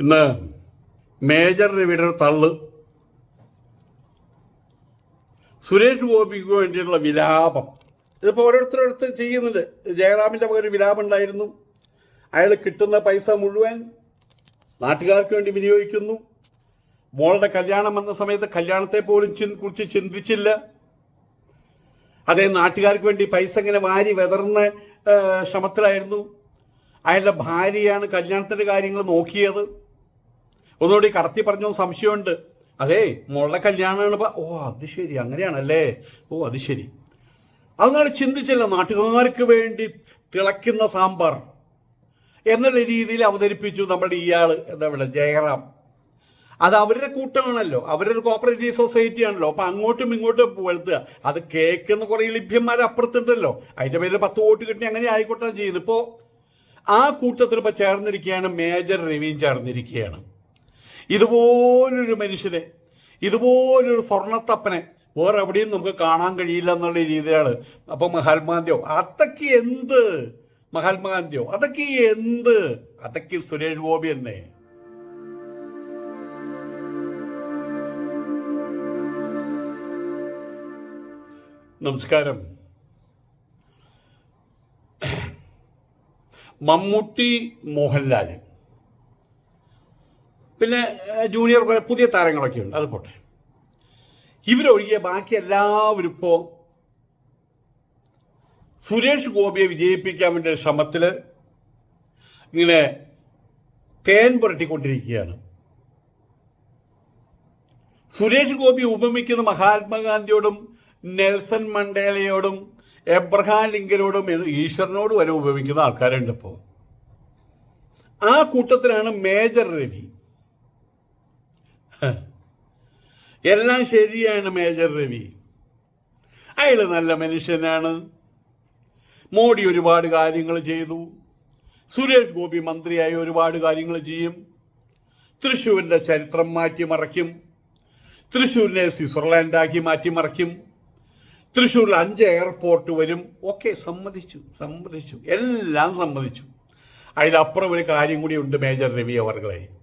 ഇന്ന് മേജർ രവിയുടെ തള്ള്. സുരേഷ് ഗോപിക്ക് വേണ്ടിയിട്ടുള്ള വിലാപം. ഇതിപ്പോൾ ഓരോരുത്തരടുത്ത് ചെയ്യുന്നുണ്ട്. ജയറാമിന്റെ ഒരു വിലാപം ഉണ്ടായിരുന്നു. അയാൾ കിട്ടുന്ന പൈസ മുഴുവൻ നാട്ടുകാർക്ക് വേണ്ടി വിനിയോഗിക്കുന്നു. മോളുടെ കല്യാണം വന്ന സമയത്ത് കല്യാണത്തെ പോലും കുറിച്ച് ചിന്തിച്ചില്ല. അതേ നാട്ടുകാർക്ക് വേണ്ടി പൈസ ഇങ്ങനെ വാരി വെതർന്ന ശ്രമത്തിലായിരുന്നു. അയാളുടെ ഭാര്യയാണ് കല്യാണത്തിന്റെ കാര്യങ്ങൾ നോക്കിയത്. ഒന്നുകൂടി കടത്തി പറഞ്ഞോ സംശയമുണ്ട്. അതെ മോളുടെ കല്യാണമാണ് ഓ അത് ശരി അങ്ങനെയാണല്ലേ? ഓ അത് ശരി. അതൊന്നും ചിന്തിച്ചില്ല നാട്ടുകാർക്ക് വേണ്ടി തിളയ്ക്കുന്ന സാമ്പാർ എന്നുള്ള രീതിയിൽ അവതരിപ്പിച്ചു നമ്മുടെ ഇയാൾ എന്താ പറയുക ജയറാം. അത് അവരുടെ കൂട്ടമാണല്ലോ അവരൊരു കോപ്പറേറ്റീവ് സൊസൈറ്റി ആണല്ലോ. അപ്പൊ അങ്ങോട്ടും ഇങ്ങോട്ടും വെളുത്തുക അത് കേൾക്കുന്ന കുറെ ലഭ്യന്മാർ അപ്പുറത്തുണ്ടല്ലോ. അതിന്റെ പേരിൽ പത്ത് വോട്ട് കിട്ടി അങ്ങനെ ആയിക്കോട്ടെ ചെയ്യുന്നത് ഇപ്പോ ആ കൂട്ടത്തിൽ ഇപ്പൊ ചേർന്നിരിക്കുകയാണ് മേജർ രവിയും ചേർന്നിരിക്കുകയാണ്. ഇതുപോലൊരു മനുഷ്യനെ ഇതുപോലൊരു സ്വർണത്തപ്പനെ വേറെ എവിടെയും നമുക്ക് കാണാൻ കഴിയില്ല എന്നുള്ള രീതിയാണ് അപ്പൊ മഹാത്മാഗാന്ധിയോ അതൊക്കെ എന്ത്? മഹാത്മാഗാന്ധിയോ അതൊക്കെ എന്ത്? അതൊക്കെ സുരേഷ് ഗോപി തന്നെ. നമസ്കാരം. മമ്മൂട്ടി മോഹൻലാൽ പിന്നെ ജൂനിയർ പുതിയ താരങ്ങളൊക്കെ ഉണ്ട്. അത് പോട്ടെ. ഇവരൊഴികെ ബാക്കി എല്ലാവരും ഇപ്പോൾ സുരേഷ് ഗോപിയെ വിജയിപ്പിക്കാൻ വേണ്ടി ശ്രമത്തിൽ ഇങ്ങനെ തേൻ പുരട്ടിക്കൊണ്ടിരിക്കുകയാണ്. സുരേഷ് ഗോപി ഉപമിക്കുന്ന മഹാത്മാഗാന്ധിയോടും നെൽസൺ മണ്ടേലയോടും എബ്രഹാം ലിങ്കനോടും ഈശ്വരനോട് വരെ ഉപമിക്കുന്ന ആൾക്കാരുണ്ട് ഇപ്പോൾ ആ കൂട്ടത്തിലാണ് മേജർ രവി. എല്ലാം ശരിയാണ് മേജർ രവി. അയാൾ നല്ല മനുഷ്യനാണ്. മോഡി ഒരുപാട് കാര്യങ്ങൾ ചെയ്തു. സുരേഷ് ഗോപി മന്ത്രിയായി ഒരുപാട് കാര്യങ്ങൾ ചെയ്യും. തൃശ്ശൂരിന്റെ ചരിത്രം മാറ്റി മാറ്റിമറയ്ക്കും തൃശ്ശൂരിനെ സ്വിറ്റ്സർലാൻഡാക്കി മാറ്റിമറയ്ക്കും തൃശ്ശൂരിൽ അഞ്ച് എയർപോർട്ട് വരും. ഓക്കെ സമ്മതിച്ചു സമ്മതിച്ചു. എല്ലാം സമ്മതിച്ചു. അതിലപ്പുറം ഒരു കാര്യം കൂടി ഉണ്ട് മേജർ രവി അവർകളെ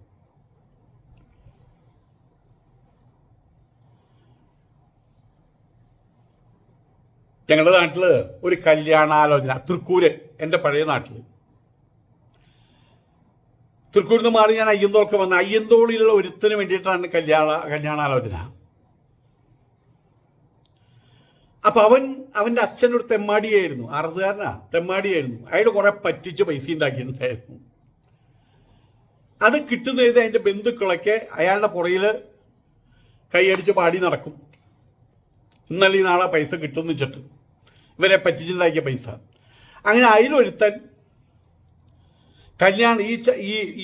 ഞങ്ങളുടെ നാട്ടിൽ ഒരു കല്യാണാലോചന തൃക്കൂര് എന്റെ പഴയ നാട്ടിൽ തൃക്കൂരിൽ നിന്ന് മാറി ഞാൻ അയ്യന്തോൾക്ക് വന്ന അയ്യന്തോളിലുള്ള ഒരുത്തിന് വേണ്ടിയിട്ടാണ് കല്യാണ കല്യാണാലോചന. അപ്പൊ അവൻ അവന്റെ അച്ഛനൊരു തെമ്മാടിയായിരുന്നു. അറുതുകാരനാ തെമ്മാടിയായിരുന്നു. അയാൾ കുറെ പറ്റിച്ച് പൈസ ഉണ്ടാക്കിയിട്ടുണ്ടായിരുന്നു. അത് കിട്ടുന്ന എഴുതി അതിന്റെ ബന്ധുക്കളൊക്കെ അയാളുടെ പുറയിൽ കൈയടിച്ച് പാടി നടക്കും. ഇന്നലെ നാളെ പൈസ കിട്ടുമെന്ന് വെച്ചിട്ട്. ഇവരെ പറ്റിച്ചുണ്ടാക്കിയ പൈസ. അങ്ങനെ അതിലൊരുത്തൻ കല്യാണം ഈ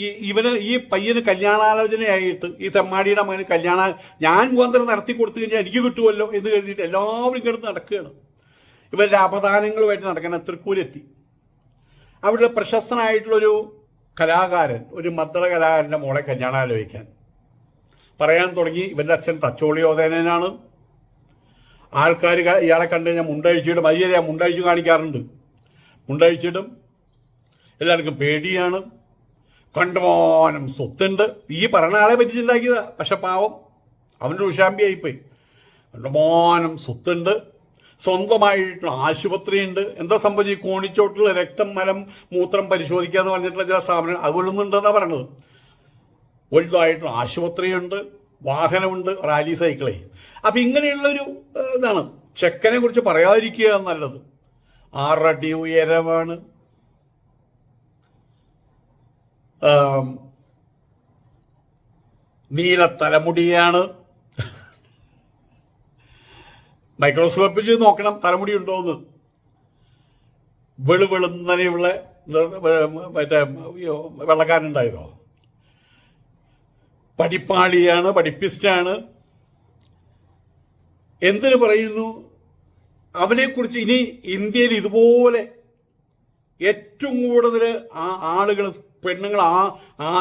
ഈ ഇവന് ഈ പയ്യന് കല്യാണാലോചനയായിട്ട് ഈ തെമ്മാടിയുടെ മകന് കല്യാണ ഞാൻ മുഖാന്തരം നടത്തി കൊടുത്തു കഴിഞ്ഞാൽ എനിക്ക് കിട്ടുമല്ലോ എന്ന് കരുതിയിട്ട് എല്ലാവരും കിടന്ന് നടക്കുകയാണ്. ഇവരുടെ അപദാനങ്ങളുമായിട്ട് നടക്കണം തൃക്കൂരെത്തി അവിടെ പ്രശസ്തനായിട്ടുള്ളൊരു കലാകാരൻ ഒരു മദ്ദള കലാകാരന്റെ മോളെ കല്യാണം ആലോചിക്കാൻ പറയാൻ തുടങ്ങി. ഇവന്റെ അച്ഛൻ തച്ചോളിയോധനനാണ് ആൾക്കാർ ഇയാളെ കണ്ടു കഴിഞ്ഞാൽ മുണ്ടഴിച്ചിടും. അയ്യരെ മുണ്ടഴിച്ച് കാണിക്കാറുണ്ട്. മുണ്ടഴിച്ചിടും. എല്ലാവർക്കും പേടിയാണ്. കണ്ടുമോനം സ്വത്തുണ്ട്. ഈ പറഞ്ഞ ആളെ പറ്റിച്ചുണ്ടാക്കിയതാ പക്ഷെ പാവം അവന്റെ ഉഷാമ്പിയായിപ്പോയി കണ്ടുമോനം സ്വത്തുണ്ട്. സ്വന്തമായിട്ടുള്ള ആശുപത്രിയുണ്ട്. എന്താ സംഭവിച്ചു ഈ കോണിച്ചോട്ടിൽ രക്തം മലം മൂത്രം പരിശോധിക്കുക എന്ന് പറഞ്ഞിട്ടുള്ള ചില സ്ഥാപനങ്ങൾ അതുപോലൊന്നും ഉണ്ടെന്നാണ് പറഞ്ഞത് വലുതായിട്ടുള്ള ആശുപത്രിയുണ്ട്. വാഹനമുണ്ട് റാലി സൈക്കിളേ. അപ്പം ഇങ്ങനെയുള്ളൊരു ഇതാണ്. ചെക്കനെ കുറിച്ച് പറയാതിരിക്കുക നല്ലത്. ആറടി ഉയരമാണ്. നീല തലമുടിയാണ് മൈക്രോസ്കോപ്പ് ചെയ്ത് നോക്കണം തലമുടി ഉണ്ടോ എന്ന് വെളുവെളുന്നനെയുള്ള മറ്റേ അയ്യോ, വെള്ളക്കാരനുണ്ടായതോ? പഠിപ്പാളിയാണ് പഠിപ്പിസ്റ്റാണ്. എന്തിനു പറയുന്നു? അവനെക്കുറിച്ച് ഇനി ഇന്ത്യയിൽ ഇതുപോലെ ഏറ്റവും കൂടുതൽ ആ ആളുകൾ പെണ്ണുങ്ങൾ ആ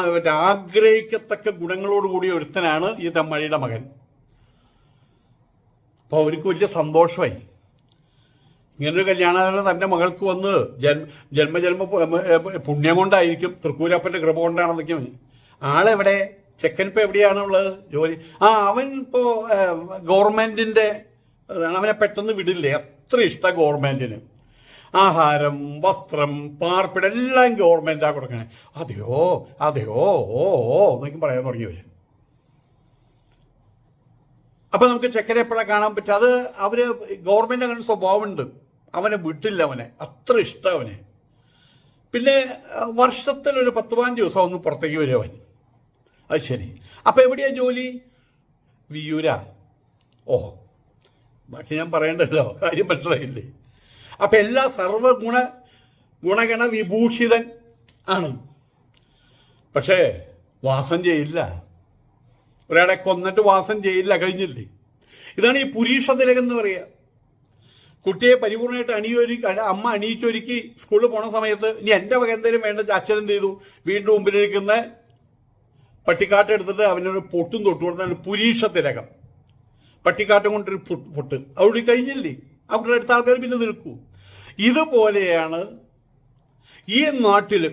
ആഗ്രഹിക്കത്തക്ക ഗുണങ്ങളോട് കൂടിയ ഒരുത്തനാണ് ഈ തമ്മഴിയുടെ മകൻ. അപ്പോൾ അവർക്ക് വലിയ സന്തോഷമായി. ഇങ്ങനൊരു കല്യാണം തന്റെ മകൾക്ക് വന്ന് ജന്മ ജന്മജന്മ പുണ്യം കൊണ്ടായിരിക്കും തൃക്കൂരപ്പന്റെ കൃപ കൊണ്ടാണെന്നൊക്കെ ആളെവിടെ? ചെക്കൻ ഇപ്പൊ എവിടെയാണുള്ളത് ജോലി. ആ അവൻ ഇപ്പോ ഗവൺമെന്റിന്റെ അവനെ പെട്ടെന്ന് വിടില്ലേ? അത്ര ഇഷ്ട ഗവൺമെന്റിന്. ആഹാരം വസ്ത്രം പാർപ്പിടം എല്ലാം ഗവൺമെന്റാ കൊടുക്കണേ. അതെയോ അതെയോ ഓ ഓ എന്നൊക്കെ പറയാൻ തുടങ്ങിയവര് അപ്പൊ നമുക്ക് ചെക്കനെ എപ്പോഴാണ് കാണാൻ പറ്റുക? അത് അവർ ഗവൺമെന്റ് അങ്ങനെ സ്വഭാവമുണ്ട്. അവനെ വിട്ടില്ല അവനെ. അത്ര ഇഷ്ടം അവനെ. പിന്നെ വർഷത്തിൽ ഒരു പത്ത് പതിനഞ്ച് ദിവസം ഒന്ന് പുറത്തേക്ക് വരും അവൻ. അത് ശരി. അപ്പോൾ എവിടെയാണ് ജോലി? വിയൂര ഓ ബാക്കി ഞാൻ പറയണ്ടല്ലോ. കാര്യം മനസ്സിലായില്ലേ? അപ്പം എല്ലാ സർവഗുണ ഗുണഗണ വിഭൂഷിതൻ ആണ്. പക്ഷേ വാസം ചെയ്യില്ല. ഒരാളെ കൊന്നിട്ട് വാസം ചെയ്യില്ല കഴിഞ്ഞില്ലേ? ഇതാണ് ഈ പുരീഷ തിലകം എന്ന് പറയുക കുട്ടിയെ പരിപൂർണമായിട്ട് അണിയൊരു അമ്മ അണിയിച്ചൊരുക്കി സ്കൂളിൽ പോണ സമയത്ത് ഇനി എന്റെ വക എന്തെങ്കിലും വേണ്ട അച്ഛൻ എന്ത് ചെയ്തു? വീണ്ടും മുമ്പിലിരിക്കുന്ന പട്ടിക്കാട്ട് എടുത്തിട്ട് അവനൊരു പൊട്ടും തൊട്ടു കൊടുത്താണ് പുരീഷ തിലകം പട്ടിക്കാട്ടം കൊണ്ടൊരു പൊട്ട്. അവിടെ കഴിഞ്ഞില്ലേ? അവരുടെ അടുത്ത ആൾക്കാർ പിന്നെ നിൽക്കൂ. ഇതുപോലെയാണ് ഈ നാട്ടിൽ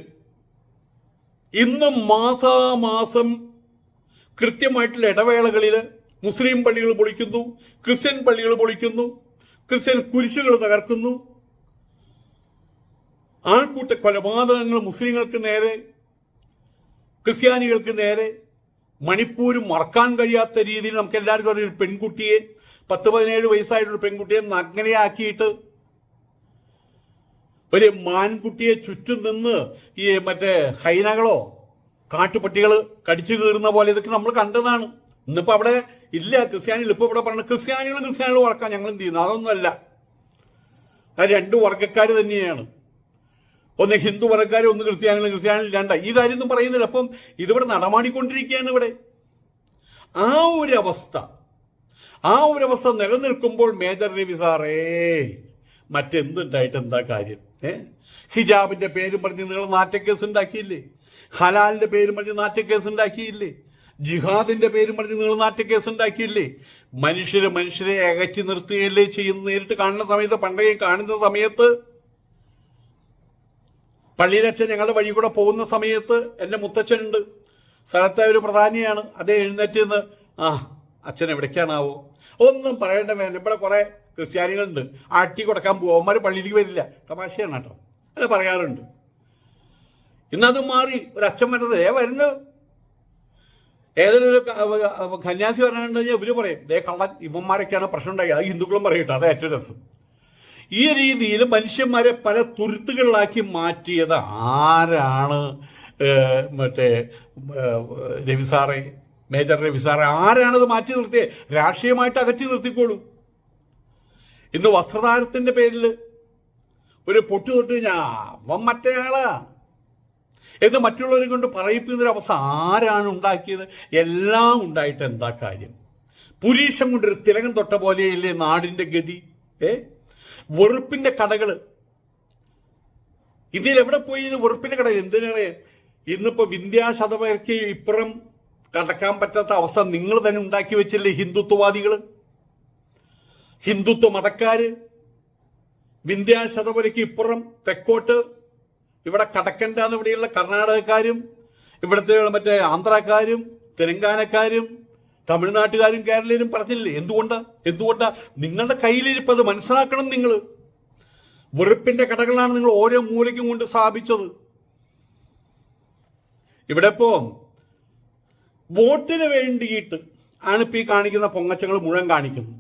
ഇന്ന് മാസാമാസം കൃത്യമായിട്ടുള്ള ഇടവേളകളിൽ മുസ്ലിം പള്ളികൾ പൊളിക്കുന്നു ക്രിസ്ത്യൻ പള്ളികൾ പൊളിക്കുന്നു ക്രിസ്ത്യൻ കുരിശുകൾ തകർക്കുന്നു. ആൾക്കൂട്ട കൊലപാതകങ്ങൾ മുസ്ലിങ്ങൾക്ക് നേരെ ക്രിസ്ത്യാനികൾക്ക് നേരെ മണിപ്പൂർ മറക്കാൻ കഴിയാത്ത രീതിയിൽ നമുക്ക് എല്ലാവർക്കും ഒരു പെൺകുട്ടിയെ പത്ത് പതിനേഴ് വയസ്സായിട്ടൊരു പെൺകുട്ടിയെ നഗ്നയാക്കിയിട്ട് ഒരു മാൻകുട്ടിയെ ചുറ്റും നിന്ന് ഈ മറ്റേ ഹൈനകളോ കാട്ടുപട്ടികൾ കടിച്ചു കീറുന്ന പോലെ ഇതൊക്കെ നമ്മൾ കണ്ടതാണ്. ഇന്നിപ്പോൾ അവിടെ ഇല്ല ക്രിസ്ത്യാനികൾ ഇപ്പോൾ ഇവിടെ പറഞ്ഞ ക്രിസ്ത്യാനികൾ ക്രിസ്ത്യാനികൾ വളർക്കാൻ ഞങ്ങൾ എന്ത് ചെയ്യുന്നു? അതൊന്നുമല്ല. ആ രണ്ട് വർഗക്കാർ തന്നെയാണ്. ഒന്ന് ഹിന്ദു വർഗക്കാർ ഒന്ന് ക്രിസ്ത്യാനികൾ ക്രിസ്ത്യാനികൾ രണ്ട. ഈ കാര്യമൊന്നും പറയുന്നില്ല. അപ്പം ഇതിവിടെ നടമാടിക്കൊണ്ടിരിക്കുകയാണ് ഇവിടെ. ആ ഒരു അവസ്ഥ ആ ഒരു അവസ്ഥ നിലനിൽക്കുമ്പോൾ മേജർ രവി സാറേ മറ്റെന്തുണ്ടായിട്ട് എന്താ കാര്യം? ഏ? ഹിജാബിന്റെ പേരും പറഞ്ഞ് നിങ്ങൾ നാറ്റക്കേസ് ഉണ്ടാക്കിയില്ലേ? ഹലാലിന്റെ പേരും പറഞ്ഞ് നാറ്റക്കേസ് ഉണ്ടാക്കിയില്ലേ? ജിഹാദിന്റെ പേരും പറഞ്ഞ് നിങ്ങൾ നാറ്റക്കേസ് ഉണ്ടാക്കിയില്ലേ? മനുഷ്യരെ മനുഷ്യരെ അകറ്റി നിർത്തുകയല്ലേ ചെയ്യുന്ന നേരിട്ട് കാണുന്ന സമയത്ത് പണ്ടേ കാണുന്ന സമയത്ത് പള്ളിയിലച്ഛൻ ഞങ്ങളുടെ വഴി കൂടെ പോകുന്ന സമയത്ത് എന്റെ മുത്തച്ഛനുണ്ട്. സ്ഥലത്തെ ഒരു പ്രധാനിയാണ്. അതേ എഴുന്നേറ്റ് നിന്ന് ആ അച്ഛൻ എവിടേക്കാണാവോ? ഒന്നും പറയേണ്ട വേണ്ട. ഇവിടെ കുറെ ക്രിസ്ത്യാനികളുണ്ട്. ആട്ടി കൊടുക്കാൻ പോകും അവന്മാർ പള്ളിയിലേക്ക് വരില്ല. തമാശയാണ് കേട്ടോ. അല്ല പറയാറുണ്ട്. ഇന്നത് മാറി. ഒരു അച്ഛൻ വരുന്നത് ഏ വരുന്നു. ഏതൊരു കന്യാസി വരാനുണ്ടെങ്കിൽ ഇവർ പറയും ദേ കള്ളൻ ഇവന്മാരൊക്കെയാണ് പ്രശ്നം ഉണ്ടാക്കിയത്. അത് ഹിന്ദുക്കളും പറയട്ടെ അത് ഏറ്റവും രസം. ഈ രീതിയിൽ മനുഷ്യന്മാരെ പല തുരുത്തുകളിലാക്കി മാറ്റിയത് ആരാണ്? മറ്റേ രവിസാറെ രവി സാറേ മേജർ രവിസാറെ ആരാണത് മാറ്റി നിർത്തിയത് രാഷ്ട്രീയമായിട്ട് അകറ്റി നിർത്തിക്കോളൂ. ഇന്ന് വസ്ത്രധാരത്തിന്റെ പേരിൽ ഒരു പൊട്ടു തൊട്ട് ഞാൻ അവൻ മറ്റേ ആളാ എന്ന് മറ്റുള്ളവരെ കൊണ്ട് പറയിപ്പിക്കുന്നൊരു അവസ്ഥ ആരാണ് ഉണ്ടാക്കിയത്? എല്ലാം ഉണ്ടായിട്ട് എന്താ കാര്യം? പുരീഷം കൊണ്ടൊരു തിലകം തൊട്ട പോലെയല്ലേ നാടിന്റെ ഗതി? ഏ? വെറുപ്പിന്റെ കടകൾ ഇതിൽ എവിടെ പോയി വെറുപ്പിന്റെ കടകൾ എന്തിനാണ് ഇന്നിപ്പോ വിന്ധ്യാശതവർക്ക് ഇപ്പുറം കടക്കാൻ പറ്റാത്ത അവസ്ഥ നിങ്ങൾ തന്നെ ഉണ്ടാക്കി വെച്ചില്ലേ ഹിന്ദുത്വവാദികൾ ഹിന്ദുത്വ മതക്കാര്? വിന്ധ്യാശതമരയ്ക്ക് ഇപ്പുറം തെക്കോട്ട് ഇവിടെ കടക്കണ്ടെന്ന് ഇവിടെയുള്ള കർണാടകക്കാരും ഇവിടുത്തെ മറ്റേ ആന്ധ്രാക്കാരും തെലങ്കാനക്കാരും തമിഴ്നാട്ടുകാരും കേരളീയരും പറഞ്ഞില്ലേ? എന്തുകൊണ്ട്? എന്തുകൊണ്ട്? നിങ്ങളുടെ കയ്യിലിരിപ്പത് മനസ്സിലാക്കണം നിങ്ങൾ വെറുപ്പിന്റെ കടകളാണ് നിങ്ങൾ ഓരോ മൂലയ്ക്കും കൊണ്ട് സ്ഥാപിച്ചത്. ഇവിടെ ഇപ്പോ വോട്ടിന് വേണ്ടിയിട്ട് ആണ് ഇപ്പൊ ഈ കാണിക്കുന്ന പൊങ്ങച്ചങ്ങൾ മുഴുവൻ കാണിക്കുന്നു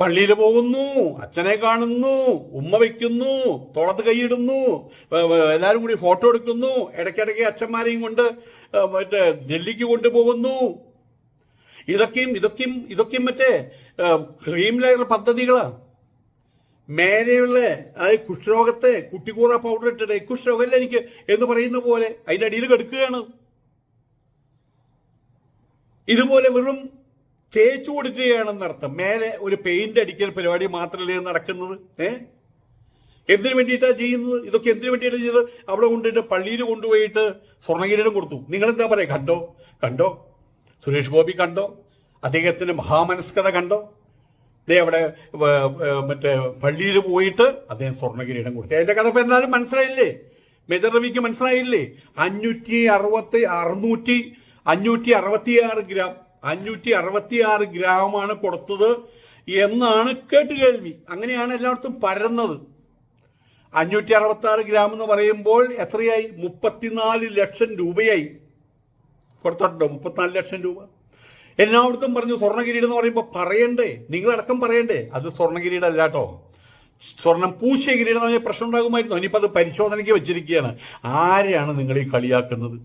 പള്ളിയിൽ പോകുന്നു അച്ഛനെ കാണുന്നു ഉമ്മ വയ്ക്കുന്നു തോളത്ത് കൈയിടുന്നു എല്ലാവരും കൂടി ഫോട്ടോ എടുക്കുന്നു ഇടയ്ക്കിടയ്ക്ക് അച്ഛന്മാരെയും കൊണ്ട് മറ്റേ ഡൽഹിക്ക് കൊണ്ടുപോകുന്നു. ഇതൊക്കെയും ഇതൊക്കെയും ഇതൊക്കെയും മറ്റേ ക്രീം ലെയർ പദ്ധതികളാണ് മേലെയുള്ള ആ കുഷ്ഠരോഗത്തെ കുട്ടിക്കൂറ പൗഡർ ഇട്ടിട്ട് കുഷ്ഠരോഗമല്ല എനിക്ക് എന്ന് പറയുന്ന പോലെ അതിന്റെ അടിയിൽ കിടക്കുകയാണ്. ഇതുപോലെ വെറും തേച്ചു കൊടുക്കുകയാണെന്നർത്ഥം മേലെ ഒരു പെയിന്റ് അടിക്കൽ പരിപാടി മാത്രമല്ലേ നടക്കുന്നത് ഏ? എന്തിനു വേണ്ടിയിട്ടാണ് ചെയ്യുന്നത്? ഇതൊക്കെ എന്തിനു വേണ്ടിയിട്ടാണ് ചെയ്തത്? അവിടെ കൊണ്ടുപോയിട്ട് പള്ളിയിൽ കൊണ്ടുപോയിട്ട് സ്വർണകിരീടം കൊടുത്തു. നിങ്ങൾ എന്താ പറയാ? കണ്ടോ? കണ്ടോ? സുരേഷ് ഗോപി കണ്ടോ. അദ്ദേഹത്തിന്റെ മഹാമനസ്കത കണ്ടോ. ദേ അവിടെ മറ്റേ പള്ളിയിൽ പോയിട്ട് അദ്ദേഹം സ്വർണകിരീടം കൊടുത്തു. അതിന്റെ കഥ ഇപ്പൊ എന്നാലും മനസ്സിലായില്ലേ? മേജർ രവിക്ക് മനസ്സിലായില്ലേ? അഞ്ഞൂറ്റി അറുപത്തി അറുന്നൂറ്റി അഞ്ഞൂറ്റി അറുപത്തിയാറ് ഗ്രാം അഞ്ഞൂറ്റി അറുപത്തിയാറ് ഗ്രാമാണ് കൊടുത്തത് എന്നാണ് കേട്ട് കേൾവി. അങ്ങനെയാണ് എല്ലായിടത്തും പരന്നത്. അഞ്ഞൂറ്റി അറുപത്തി ആറ് ഗ്രാം എന്ന് പറയുമ്പോൾ എത്രയായി? മുപ്പത്തിനാല് ലക്ഷം രൂപയായി. കൊടുത്തിട്ടുണ്ടോ മുപ്പത്തിനാല് ലക്ഷം രൂപ. എല്ലായിടത്തും പറഞ്ഞു സ്വർണകിരീടം എന്ന് പറയുമ്പോൾ പറയണ്ടേ? നിങ്ങളടക്കം പറയണ്ടേ? അത് സ്വർണകിരീടം അല്ല കേട്ടോ സ്വർണം പൂശിയ കിരീടം എന്ന് പറഞ്ഞാൽ പ്രശ്നം ഉണ്ടാകുമായിരുന്നു ഇനിയിപ്പോൾ അത് പരിശോധനയ്ക്ക് വെച്ചിരിക്കുകയാണ്. ആരെയാണ് നിങ്ങൾ ഈ കളിയാക്കുന്നത്?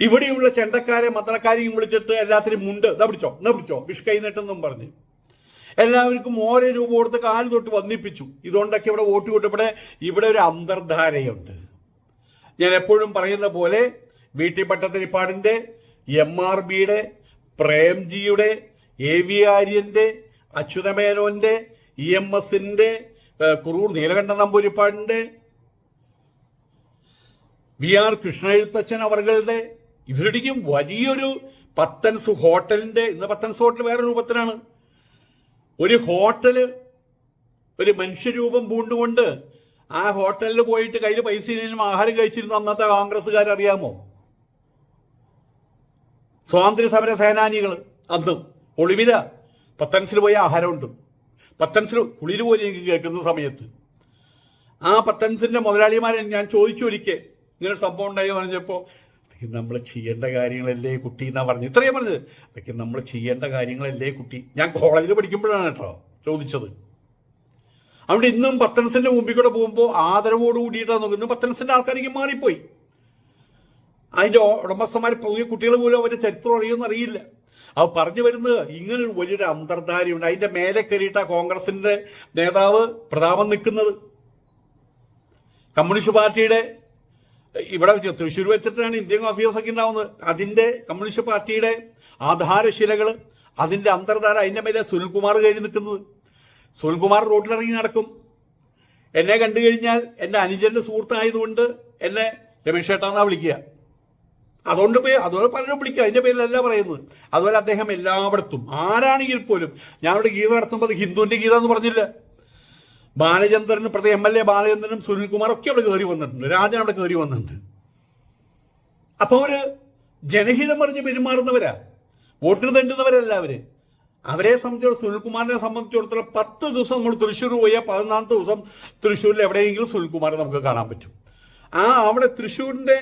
ഇവിടെയുള്ള ചെണ്ടക്കാരെ മന്ത്രക്കാരെയും വിളിച്ചിട്ട് എല്ലാത്തിനും മുണ്ട്. ഇതാ പിടിച്ചോ എന്നാ പിടിച്ചോ. വിഷ് കൈ നീട്ടെന്നും പറഞ്ഞ്. എല്ലാവർക്കും ഓരോ രൂപ കൊടുത്ത് കാൽ തൊട്ട് വന്നിപ്പിച്ചു ഇതുകൊണ്ടൊക്കെ ഇവിടെ വോട്ട് കിട്ടപ്പെടെ ഇവിടെ ഒരു അന്തർധാരയുണ്ട്. ഞാൻ എപ്പോഴും പറയുന്ന പോലെ ടി പട്ടത്തിരിപ്പാടിന്റെ എം ആർ ബിയുടെ പ്രേംജിയുടെ എ വി ആര്യന്റെ അച്യുതമേനോന്റെ ഇ എം എസിന്റെ കുറൂർ നീലകണ്ഠൻ നമ്പൂരിപ്പാടിന്റെ വി ആർ കൃഷ്ണഴുത്തച്ഛൻ അവരുടെ ഇവരുടെയും വലിയൊരു പത്തൻസ് ഹോട്ടലിന്റെ ഇന്ന് പത്തൻസ് ഹോട്ടൽ വേറെ രൂപത്തിലാണ്. ഒരു ഹോട്ടൽ ഒരു മനുഷ്യരൂപം പൂണ്ടുകൊണ്ട് ആ ഹോട്ടലിൽ പോയിട്ട് കയ്യിൽ പൈസ ഇല്ലെങ്കിലും ആഹാരം കഴിച്ചിരുന്ന അന്നത്തെ കോൺഗ്രസ്സുകാരറിയാമോ? സ്വാതന്ത്ര്യ സമര സേനാനികൾ അന്ന് ഒളിവില പത്തൻസിൽ പോയ ആഹാരമുണ്ട്. പത്തൻസിൽ കുളിയിൽ പോയി എനിക്ക് കേൾക്കുന്ന സമയത്ത്. ആ പത്തൻസിന്റെ മുതലാളിമാരെ ഞാൻ ചോദിച്ചു ഒരിക്കൽ ഇങ്ങനെ സംഭവം ഉണ്ടായി പറഞ്ഞപ്പോൾ നമ്മൾ ചെയ്യേണ്ട കാര്യങ്ങളല്ലേ കുട്ടി എന്നാ പറഞ്ഞു. ഇത്രയും പറഞ്ഞത്. അതൊക്കെ നമ്മൾ ചെയ്യേണ്ട കാര്യങ്ങളല്ലേ കുട്ടി? ഞാൻ കോളേജിൽ പഠിക്കുമ്പോഴാണ് കേട്ടോ ചോദിച്ചത്. അവിടെ ഇന്നും പത്തൻസിന്റെ മുമ്പിൽ കൂടെ പോകുമ്പോൾ ആദരവോട് കൂടിയിട്ടാണ് നോക്കുന്നത്. പത്തൻസിന്റെ ആൾക്കാരെങ്കിൽ മാറിപ്പോയി. അതിന്റെ ഉടമസ്ഥന്മാർ പുതിയ കുട്ടികൾ പോലും അവരുടെ ചരിത്രം അറിയുമെന്ന് അറിയില്ല. അത് പറഞ്ഞു വരുന്നത് ഇങ്ങനെ ഒരു വലിയൊരു അന്തർധാരയുണ്ട്. അതിന്റെ മേലെ കയറിയിട്ട കോൺഗ്രസിന്റെ നേതാവ് പ്രതാപം നിൽക്കുന്നത്. കമ്മ്യൂണിസ്റ്റ് പാർട്ടിയുടെ ഇവിടെ തൃശ്ശൂർ വെച്ചിട്ടാണ് ഇന്ത്യൻ ഓഫീസ് ഒക്കെ ഉണ്ടാവുന്നത്. അതിന്റെ കമ്മ്യൂണിസ്റ്റ് പാർട്ടിയുടെ ആധാരശിലകൾ അതിന്റെ അന്തർധാര അതിന്റെ മേലെ സുനിൽകുമാർ കയറി നിൽക്കുന്നത്. സുനിൽകുമാർ റോഡിലിറങ്ങി നടക്കും. എന്നെ കണ്ടു കഴിഞ്ഞാൽ എന്റെ അനുജന്റെ സുഹൃത്തായതുകൊണ്ട് എന്നെ രമേശ് ചേട്ടാന്നാ വിളിക്കുക. അതുകൊണ്ട് അതുപോലെ പലരും വിളിക്കുക അതിന്റെ പേരിലല്ല പറയുന്നത്. അതുപോലെ അദ്ദേഹം എല്ലായിടത്തും ആരാണെങ്കിൽ പോലും ഞാൻ ഇവിടെ ഗീത നടത്തുമ്പോൾ അത് ഹിന്ദുവിന്റെ ഗീത എന്ന് പറഞ്ഞില്ല. ബാലചന്ദ്രനും പ്രത്യേക എം എൽ എ ബാലചന്ദ്രനും സുനിൽകുമാർ ഒക്കെ അവിടെ കയറി വന്നിട്ടുണ്ട്. രാജൻ അവിടെ കയറി വന്നിട്ടുണ്ട്. അപ്പൊ അവർ ജനഹിതം പറഞ്ഞ് പെരുമാറുന്നവരാ. വോട്ടിന് തണ്ടുന്നവരല്ല അവർ. അവരെ സംബന്ധിച്ചിടത്തോളം സുനിൽകുമാറിനെ സംബന്ധിച്ചിടത്തോളം പത്ത് ദിവസം നമ്മൾ തൃശ്ശൂർ പോയാൽ പതിനാല് ദിവസം തൃശ്ശൂരിൽ എവിടെയെങ്കിലും സുനിൽകുമാറെ നമുക്ക് കാണാൻ പറ്റും. ആ അവിടെ തൃശ്ശൂരിന്റെ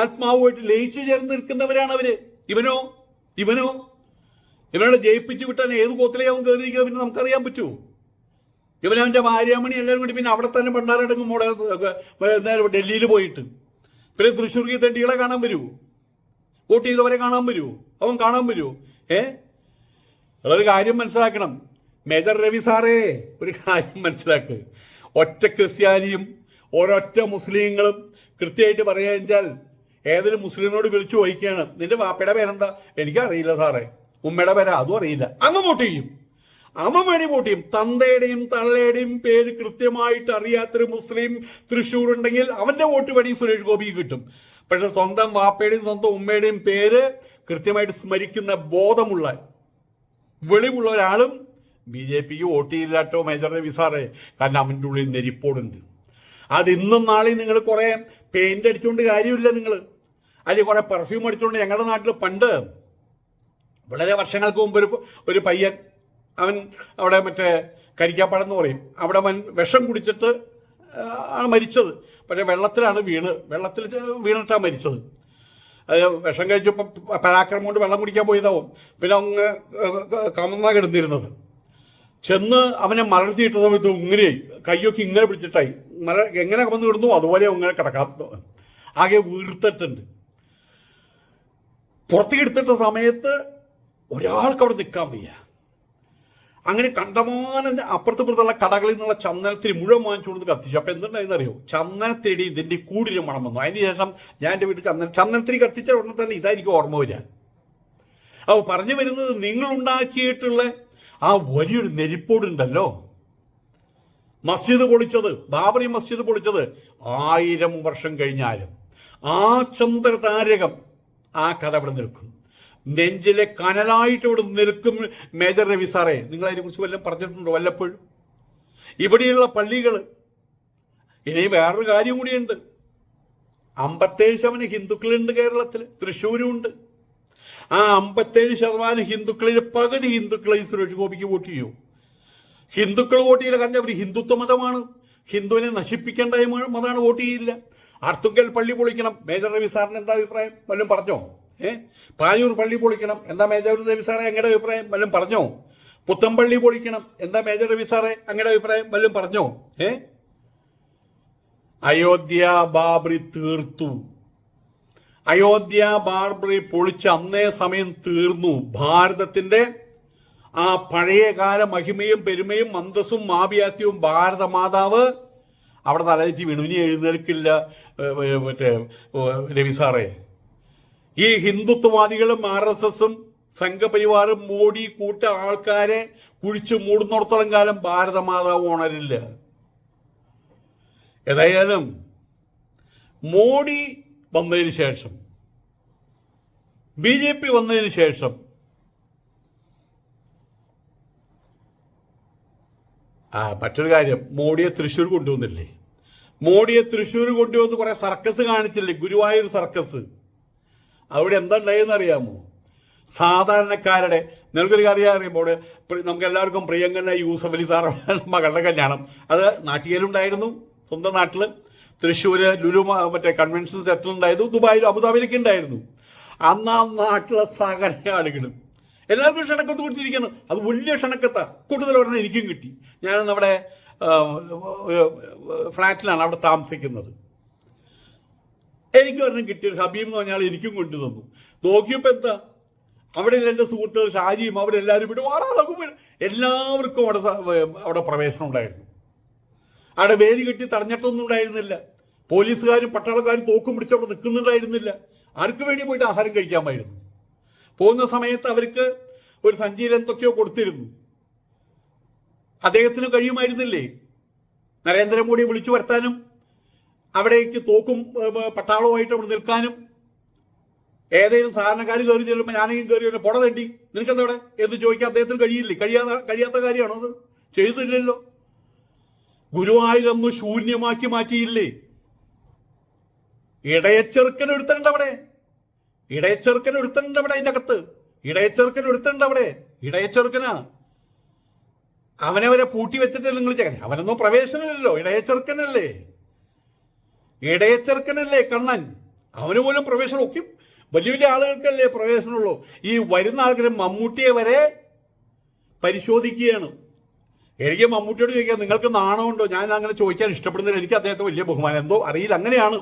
ആത്മാവുമായിട്ട് ലയിച്ചു ചേർന്ന് നിൽക്കുന്നവരാണ് അവർ. ഇവനോ? ഇവനോ? ഇവനോട് ജയിപ്പിച്ചു വിട്ടാൽ ഏത് കോത്തിലെയാവും കയറിയിരിക്കുന്നത് പിന്നെ നമുക്കറിയാൻ പറ്റുമോ ഇവനവന്റെ ഭാര്യാമണി എല്ലാവരും കൂടി പിന്നെ അവിടെ തന്നെ പണ്ടാരടങ്ങും അവിടെ ഡൽഹിയിൽ പോയിട്ട്. പിന്നെ തൃശ്ശൂർ ഈ തണ്ടികളെ കാണാൻ വരുമോ വോട്ട് ചെയ്തവരെ കാണാൻ വരുമോ അവൻ കാണാൻ വരുമോ ഏ? ഒരു കാര്യം മനസ്സിലാക്കണം. മേജർ രവി സാറേ ഒരു കാര്യം മനസ്സിലാക്ക്. ഒറ്റ ക്രിസ്ത്യാനിയും ഒരൊറ്റ മുസ്ലിങ്ങളും കൃത്യമായിട്ട് പറയാ വെച്ചാൽ ഏതൊരു മുസ്ലിമിനോട് വിളിച്ചു ചോദിക്കുകയാണ് നിന്റെ വാപ്പയുടെ പേരെന്താ? എനിക്കറിയില്ല സാറേ. ഉമ്മയുടെ പേരാ അതും അറിയില്ല. അങ്ങ് വോട്ട് ചെയ്യും. അവൻ വേണി വോട്ട് ചെയ്യും. തന്തയുടെയും തള്ളയുടെയും പേര് കൃത്യമായിട്ട് അറിയാത്തൊരു മുസ്ലിം തൃശ്ശൂർ ഉണ്ടെങ്കിൽ അവന്റെ വോട്ട് വേണി സുരേഷ് ഗോപിക്ക് കിട്ടും. പക്ഷെ സ്വന്തം വാപ്പയുടെയും സ്വന്തം ഉമ്മയുടെയും പേര് കൃത്യമായിട്ട് സ്മരിക്കുന്ന ബോധമുള്ള വെളിവുള്ള ഒരാളും ബി ജെ പിക്ക് വോട്ട് ചെയ്യില്ലാട്ടോ മേജർ വിസാറേ. കാരണം അവന്റെ ഉള്ളിൽ നെരിപ്പോടുണ്ട് അത് ഇന്നും നാളെയും നിങ്ങൾ കുറേ പെയിന്റ് അടിച്ചുകൊണ്ട് കാര്യമില്ല നിങ്ങൾ അല്ലെങ്കിൽ കുറെ പെർഫ്യൂം അടിച്ചുകൊണ്ട് ഞങ്ങളുടെ നാട്ടിൽ പണ്ട് വളരെ വർഷങ്ങൾക്ക് മുമ്പ് ഒരു ഒരു പയ്യൻ അവൻ അവിടെ മറ്റേ കരിക്കാപ്പഴം എന്ന് പറയും. അവിടെ അവൻ വിഷം കുടിച്ചിട്ട് ആണ് മരിച്ചത്. പക്ഷെ വെള്ളത്തിലാണ് വീണ് വെള്ളത്തിൽ വീണിട്ടാണ് മരിച്ചത്. അത് വിഷം കഴിച്ചപ്പോൾ പരാക്രമം കൊണ്ട് വെള്ളം കുടിക്കാൻ പോയതാവും. പിന്നെ അങ്ങ് കമന്നാ കിടന്നിരുന്നത്. ചെന്ന് അവനെ മലർത്തിയിട്ട സമയത്ത് ഇങ്ങനെ കയ്യൊക്കെ ഇങ്ങനെ പിടിച്ചിട്ടായി. മല എങ്ങനെ വന്ന് കിടന്നു അതുപോലെ ഇങ്ങനെ കിടക്കാത്ത ആകെ വീർത്തിട്ടുണ്ട്. പുറത്തേക്ക് എടുത്തിട്ട സമയത്ത് ഒരാൾക്ക് അവിടെ നിൽക്കാൻ വയ്യ. അങ്ങനെ കണ്ടമാനം അപ്പുറത്തിപ്പുറത്തുള്ള കടകളിൽ നിന്നുള്ള ചന്ദനത്തിരി മുഴുവൻ വാങ്ങിച്ചു കൊടുത്ത് കത്തിച്ചു. അപ്പൊ എന്തുണ്ടായിരുന്നു അറിയോ ചന്ദനത്തിരി ഇതിന്റെ കൂടിന് മണം വന്നു. അതിന് ശേഷം ഞാൻ എന്റെ വീട്ടിൽ ചന്ദന ചന്ദനത്തിരി കത്തിച്ച ഉടനെ തന്നെ ഇതായിരിക്കും ഓർമ്മ വരിക. അപ്പോൾ പറഞ്ഞു വരുന്നത് നിങ്ങൾ ഉണ്ടാക്കിയിട്ടുള്ള ആ വലിയൊരു നെരിപ്പോടുണ്ടല്ലോ. മസ്ജിദ് പൊളിച്ചത് ബാബറി മസ്ജിദ് പൊളിച്ചത് ആയിരം വർഷം കഴിഞ്ഞാലും. ആ ചന്ദ്രതാരകം ആ കഥ ഇവിടെ നിൽക്കും. നെഞ്ചിലെ കനലായിട്ട് ഇവിടെ നിൽക്കും മേജർ രവി സാറേ. നിങ്ങൾ അതിനെക്കുറിച്ച് വല്ലതും പറഞ്ഞിട്ടുണ്ടോ വല്ലപ്പോഴും? ഇവിടെയുള്ള പള്ളികൾ ഇനി വേറൊരു കാര്യം കൂടിയുണ്ട്. അമ്പത്തേഴ് ശതമാനം ഹിന്ദുക്കളുണ്ട് കേരളത്തിൽ തൃശ്ശൂരും ഉണ്ട് ആ അമ്പത്തേഴ് ശതമാനം ഹിന്ദുക്കളിൽ പകുതി ഹിന്ദുക്കളെ ഈ സുരേഷ് ഗോപിക്ക് വോട്ട് ചെയ്യൂ. ഹിന്ദുക്കൾ വോട്ട് ചെയ്യില്ല കാരണം അവർ ഹിന്ദുത്വ മതമാണ്. ഹിന്ദുവിനെ നശിപ്പിക്കേണ്ട മതമാണ് വോട്ട് ചെയ്യില്ല അർത്തുങ്കൽ പള്ളി പൊളിക്കണം. മേജർ രവി സാറിന് എന്താ അഭിപ്രായം? വല്ലതും പറഞ്ഞോ? ഏ? പായൂർ പള്ളി പൊളിക്കണം. എന്താ മേജർ രവി സാറേ അങ്ങയുടെ അഭിപ്രായം? വല്ലതും പറഞ്ഞോ? പുത്തമ്പള്ളി പൊളിക്കണം. എന്താ മേജർ രവി സാറേ അങ്ങയുടെ അഭിപ്രായം? വല്ലതും പറഞ്ഞോ? ഏ? അയോധ്യ ബാബറി തീർത്തു. അയോധ്യ ബാർബറി പൊളിച്ച് അന്നേ സമയം തീർന്നു. ഭാരതത്തിന്റെ ആ പഴയകാല മഹിമയും പെരുമയും മന്ദസും മാപിയാത്യവും ഭാരത മാതാവ് അവിടെ തലചി വീണു. ഇനി എഴുന്നേൽക്കില്ല മറ്റേ രവി സാറേ. ഈ ഹിന്ദുത്വവാദികളും ആർ എസ് എസും സംഘപരിവാറും മോഡി കൂട്ട ആൾക്കാരെ കുഴിച്ചു മൂടുന്നിടത്തോളം കാലം ഭാരതമാതാവ് ഉണരില്ല. ഏതായാലും മോഡി വന്നതിന് ശേഷം. ബി ജെ പി വന്നതിന് ശേഷം. ആ മറ്റൊരു കാര്യം. മോഡിയെ തൃശ്ശൂർ കൊണ്ടുവന്നില്ലേ? മോഡിയെ തൃശ്ശൂർ കൊണ്ടുവന്ന് കുറെ സർക്കസ് കാണിച്ചില്ലേ? ഗുരുവായൂർ സർക്കസ്. അവിടെ എന്താ ഉണ്ടായെന്ന് അറിയാമോ? സാധാരണക്കാരുടെ നിങ്ങൾക്കൊരു കാര്യം അറിയുമ്പോൾ നമുക്ക് എല്ലാവർക്കും പ്രിയങ്കരനായ യൂസഫ് അലി സാർ മകളുടെ കല്യാണം. അത് നാട്ടികയിലുണ്ടായിരുന്നു സ്വന്തം നാട്ടിൽ തൃശ്ശൂർ ലുലു മറ്റേ കൺവെൻഷൻ സെന്ററിൽ ഉണ്ടായത് ദുബായിലും അബുദാബിയിലൊക്കെ ഉണ്ടായിരുന്നു. അന്ന് ആ നാട്ടിലെ സകല ആളുകളും എല്ലാവർക്കും ക്ഷണക്കത്ത് കൊടുത്തിരിക്കുന്നു. അത് വലിയ ക്ഷണക്കത്ത. കൂടുതൽ ഒരെണ്ണം എനിക്കും കിട്ടി. ഞാനന്ന് അവിടെ ഫ്ലാറ്റിലാണ് അവിടെ താമസിക്കുന്നത്. എനിക്ക് ഒരെണ്ണം കിട്ടിയ ഹബീബ് എന്ന് പറഞ്ഞാൽ എനിക്കും കൊണ്ടുതന്നു. നോക്കിയപ്പോൾ എന്താ? അവിടെ എന്റെ സുഹൃത്തുക്കൾ ഷാജിയും അവരെല്ലാവരും വാടാ നമുക്ക് പോയി. എല്ലാവർക്കും അവിടെ അവിടെ പ്രവേശനം ഉണ്ടായിരുന്നു. അവിടെ വേലി കെട്ടി തടഞ്ഞിട്ടൊന്നും ഉണ്ടായിരുന്നില്ല. പോലീസുകാരും പട്ടാളക്കാരും തോക്കും പിടിച്ചവിടെ നിൽക്കുന്നുണ്ടായിരുന്നില്ല. ആർക്ക് വേണ്ടി പോയിട്ട് ആഹാരം കഴിക്കാമായിരുന്നു? പോകുന്ന സമയത്ത് അവർക്ക് ഒരു സഞ്ചിയിൽ എന്തൊക്കെയോ കൊടുത്തിരുന്നു. അദ്ദേഹത്തിന് കഴിയുമായിരുന്നില്ലേ? നരേന്ദ്രമോദിയെ വിളിച്ചു വരുത്താനും അവിടേക്ക് തോക്കും പട്ടാളവുമായിട്ട് അവിടെ നിൽക്കാനും ഏതെങ്കിലും സാധാരണക്കാർ കയറി ചെല്ലുമ്പോൾ ഞാനെങ്കിലും കയറി ഒരു പുട തണ്ടി നിനക്കെന്താ അവിടെ? എന്ന് ചോദിക്കാൻ അദ്ദേഹത്തിന് കഴിയില്ലേ? കഴിയാത്ത കഴിയാത്ത കാര്യമാണോ അത്? ചെയ്തില്ലല്ലോ. ഗുരുവായൂരൊന്ന് ശൂന്യമാക്കി മാറ്റിയില്ലേ? ഇടയച്ചെറുക്കൻ ഒരുത്തനുണ്ട് അവിടെ ഇടയച്ചെറുക്കൻ ഒരുത്തനുണ്ട് അവിടെ അതിന്റെ അകത്ത് ഇടയച്ചെറുക്കൻ ഒരുത്തനുണ്ട് അവിടെ ഇടയച്ചെറുക്കനാ. അവനവരെ പൂട്ടി വെച്ചിട്ട് നിങ്ങൾ ചെയ്യാൻ അവനൊന്നും പ്രവേശനമില്ലല്ലോ. ഇടയച്ചെറുക്കനല്ലേ? ഇടയച്ചെറുക്കനല്ലേ കണ്ണൻ? അവന് പോലും പ്രവേശനം ഒക്കെ വലിയ വലിയ ആളുകൾക്കല്ലേ പ്രവേശനമുള്ളൂ. ഈ വരുന്ന ആൾക്കാർ മമ്മൂട്ടിയെ വരെ പരിശോധിക്കുകയാണ്. എനിക്ക് മമ്മൂട്ടിയോട് ചോദിക്കാം നിങ്ങൾക്ക് നാണമുണ്ടോ ഞാൻ അങ്ങനെ ചോദിക്കാൻ ഇഷ്ടപ്പെടുന്നില്ല. എനിക്ക് അദ്ദേഹത്തെ വലിയ ബഹുമാനം. എന്തോ അറിയില്ല. അങ്ങനെയാണ്.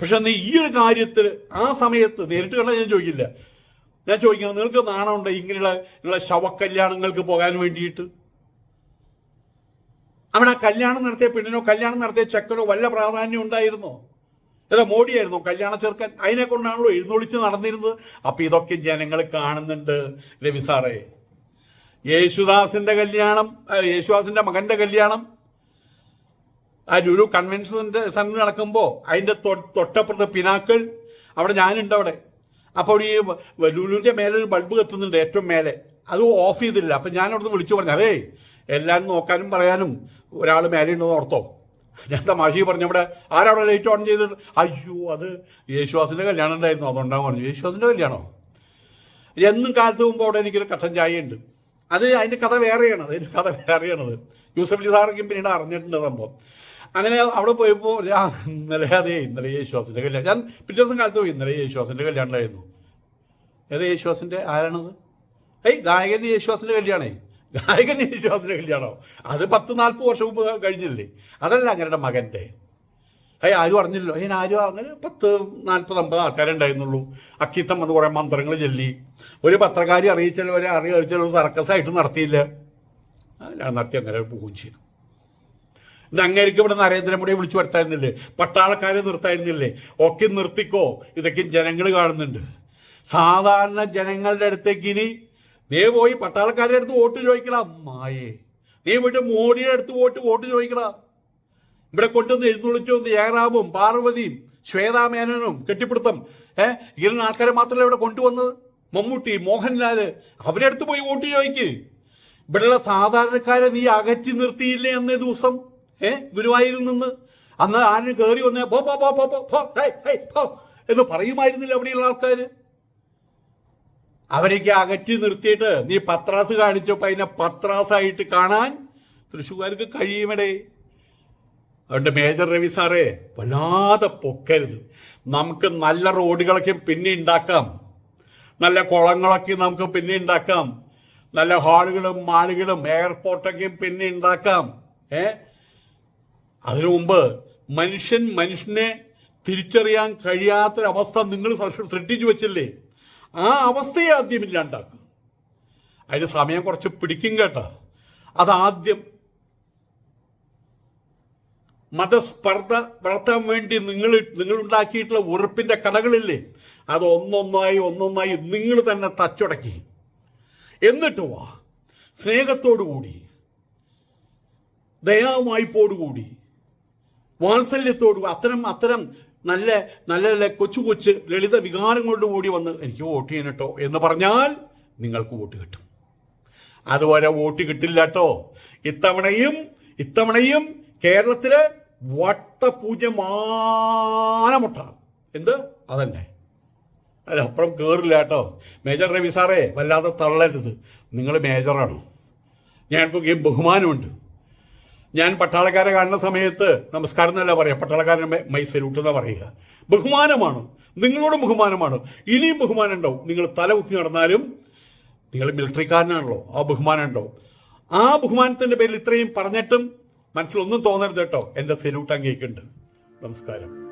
പക്ഷെ അന്ന് ഈ ഒരു കാര്യത്തിൽ ആ സമയത്ത് നേരിട്ട് കണ്ടാൽ ഞാൻ ചോദിക്കില്ല. ഞാൻ ചോദിക്കണം നിങ്ങൾക്ക് നാണമുണ്ടോ ഇങ്ങനെയുള്ള ശവക്കല്യാണങ്ങൾക്ക് പോകാൻ വേണ്ടിയിട്ട്? അവിടെ ആ കല്യാണം നടത്തിയ പെണ്ണിനോ കല്യാണം നടത്തിയ ചെക്കനോ വല്ല പ്രാധാന്യം ഉണ്ടായിരുന്നോ? അല്ല മോഡിയായിരുന്നോ കല്യാണ ചെറുക്കൻ? അതിനെ കൊണ്ടാണല്ലോ എഴുന്നള്ളിച്ച് നടന്നിരുന്നത്. അപ്പൊ ഇതൊക്കെ ജനങ്ങൾ കാണുന്നുണ്ട്. രവി സാറേ യേശുദാസിന്റെ കല്യാണം യേശുദാസിന്റെ മകന്റെ കല്യാണം. ആ ലുലു കൺവെൻഷൻ സെന്റർ നടക്കുമ്പോൾ അതിന്റെ തൊട്ടപ്പുറത്തെ പിനാക്കൾ അവിടെ ഞാനുണ്ട് അവിടെ. അപ്പോൾ ഈ ലുലുവിന്റെ മേലെ ഒരു ബൾബ് കത്തുന്നുണ്ട് ഏറ്റവും മേലെ. അത് ഓഫ് ചെയ്തില്ല. അപ്പം ഞാൻ അവിടുന്ന് വിളിച്ചു പറഞ്ഞു അതേ എല്ലാവരും നോക്കാനും പറയാനും ഒരാൾ മേലെ ഉണ്ടെന്ന് ഓർത്തോ? ഞാൻ തമാശി പറഞ്ഞു അവിടെ ആരവിടെ ലൈറ്റ് ഓൺ ചെയ്തിട്ട് അയ്യോ അത് യേശുവാസിന്റെ കല്യാണം ഉണ്ടായിരുന്നു. അതുകൊണ്ടാണ് പറഞ്ഞു. യേശുവാസിന്റെ കല്യാണോ? എന്നും കാലത്ത് മുമ്പ് അവിടെ എനിക്കൊരു കട്ടൻ ചായ ഉണ്ട് അത് അതിന്റെ കഥ വേറെയാണ് അതിന്റെ കഥ വേറെയാണത് യൂസഫ് അലി സാറൊക്കെ പിന്നീട് അറിഞ്ഞിട്ടുണ്ട് സംഭവം. അങ്ങനെ അവിടെ പോയപ്പോൾ ഇന്നലെ അതേ ഇന്നലെ യേശുവാസിന്റെ കല്യാണം ഞാൻ പിറ്റേ ദിവസം കാലത്ത് പോയി ഇന്നലെ യേശുവാസിന്റെ കല്യാണം ഉണ്ടായിരുന്നു ഏത് യേശുവാസിന്റെ ആരാണത്? ഏയ് ഗായകൻ യേശുവാസിന്റെ കല്യാണേ. ഗായകൻ യേശുവാസിന്റെ കല്യാണോ? അത് പത്ത് നാൽപ്പത് വർഷം മുമ്പ് കഴിഞ്ഞില്ലേ? അതല്ല അങ്ങനെ മകന്റെ. ഏയ് ആരും അറിഞ്ഞില്ലല്ലോ. അതിന് ആരും അങ്ങനെ പത്ത് നാൽപ്പത് അമ്പത് ആൾക്കാരെ ഉണ്ടായിരുന്നുള്ളൂ. അക്കിത്തം വന്ന് കുറേ മന്ത്രങ്ങൾ ചൊല്ലി. ഒരു പത്രക്കാരി അറിയിച്ചാലും ഒരു അറിയിച്ചാലും ഒരു സർക്കസായിട്ട് നടത്തിയില്ല. ഞാൻ നടത്തി അങ്ങനെ പോവുകയും ചെയ്തു. ഇത് അങ്ങേക്ക് ഇവിടെ നരേന്ദ്രമോദിയെ വിളിച്ചു വരുത്തായിരുന്നില്ലേ? പട്ടാളക്കാരെ നിർത്തായിരുന്നില്ലേ? ഒക്കെ നിർത്തിക്കോ. ഇതൊക്കെ ജനങ്ങൾ കാണുന്നുണ്ട്. സാധാരണ ജനങ്ങളുടെ അടുത്തേക്ക് ഇനി നീ പോയി പട്ടാളക്കാരുടെ അടുത്ത് വോട്ട് ചോദിക്കടാ മായേ നീ പോയിട്ട് മോഡിയുടെ അടുത്ത് വോട്ട് വോട്ട് ചോദിക്കടാ. ഇവിടെ കൊണ്ടുവന്ന് എഴുന്നള്ളിച്ചു വന്ന് ജയറാമും പാർവതിയും ശ്വേതാമേനനും കെട്ടിപ്പിടുത്തം. ഏഹ് ഇങ്ങനെ ആൾക്കാരെ മാത്രമല്ല ഇവിടെ കൊണ്ടുവന്നത്? മമ്മൂട്ടി മോഹൻലാൽ അവരെ അടുത്ത് പോയി വോട്ട് ചോദിക്ക്. ഇവിടെയുള്ള സാധാരണക്കാരെ നീ അകറ്റി നിർത്തിയില്ലേ അന്നേ ദിവസം? ഏ ഗുരുവായൂരിൽ നിന്ന്? അന്ന് ആരും കയറി വന്ന് പോ പോ പോ പോ പോ പോ എന്ന് പറയുമായിരുന്നില്ല അവിടെയുള്ള ആൾക്കാർ അവരേക്ക് അകറ്റി നിർത്തിയിട്ട് നീ പത്രാസ് കാണിച്ചപ്പോൾ അതിനെ പത്രാസായിട്ട് കാണാൻ തൃശ്ശൂർക്ക് കഴിയുമടേ. അതുകൊണ്ട് മേജർ രവി സാറേ വല്ലാതെ പൊക്കരുത്. നമുക്ക് നല്ല റോഡുകളൊക്കെ പിന്നെ ഉണ്ടാക്കാം. നല്ല കുളങ്ങളൊക്കെ നമുക്ക് പിന്നെ ഉണ്ടാക്കാം. നല്ല ഹാളുകളും മാളുകളും എയർപോർട്ടൊക്കെ പിന്നെ ഉണ്ടാക്കാം. ഏ? അതിനു മുമ്പ് മനുഷ്യൻ മനുഷ്യനെ തിരിച്ചറിയാൻ കഴിയാത്തൊരവസ്ഥ നിങ്ങൾ സൃഷ്ടിച്ചു വെച്ചില്ലേ? ആ അവസ്ഥയെ ആദ്യം ഇല്ലാണ്ടാക്കും അതിന് സമയം കുറച്ച് പിടിക്കും കേട്ടോ. അതാദ്യം മതസ്പർദ്ധ വളർത്താൻ വേണ്ടി നിങ്ങൾ നിങ്ങൾ ഉണ്ടാക്കിയിട്ടുള്ള ഉറപ്പിന്റെ കടകളില്ലേ അത് ഒന്നൊന്നായി ഒന്നൊന്നായി നിങ്ങൾ തന്നെ തച്ചുടക്കി. എന്നിട്ട് വാ സ്നേഹത്തോടുകൂടി ദയാവായ്പോടുകൂടി വാത്സല്യത്തോടു അത്തരം അത്തരം നല്ല നല്ല നല്ല കൊച്ചു കൊച്ചു ലളിത വികാരങ്ങളോടുകൂടി വന്ന് എനിക്ക് വോട്ട് ചെയ്യണട്ടോ എന്ന് പറഞ്ഞാൽ നിങ്ങൾക്ക് വോട്ട് കിട്ടും. അതുവരെ വോട്ട് കിട്ടില്ല കേട്ടോ ഇത്തവണയും ഇത്തവണയും കേരളത്തിൽ വട്ടപൂജ്യമാനമുട്ട എന്ത്? അതന്നെ. അല്ല അപ്പുറം കയറില്ല കേട്ടോ. മേജർ രവി സാറേ വല്ലാതെ തള്ളരുത്. നിങ്ങൾ മേജറാണ്. ഈ ബഹുമാനമുണ്ട്. ഞാൻ പട്ടാളക്കാരെ കാണുന്ന സമയത്ത് നമസ്കാരം എന്നല്ല പറയാം പട്ടാളക്കാരൻ മൈ സല്യൂട്ട് എന്നാ പറയുക. ബഹുമാനമാണ്. നിങ്ങളോടും ബഹുമാനമാണ്. ഇനിയും ബഹുമാനം ഉണ്ടാവും. നിങ്ങൾ തല കുത്തി നടന്നാലും നിങ്ങൾ മിലിറ്ററിക്കാരനാണല്ലോ. ആ ബഹുമാനം ഉണ്ടാവും. ആ ബഹുമാനത്തിന്റെ പേരിൽ ഇത്രയും പറഞ്ഞിട്ടും മനസ്സിലൊന്നും തോന്നരുത് കേട്ടോ. എന്റെ സെലൂട്ട് അങ്ങേക്കുണ്ട്. നമസ്കാരം.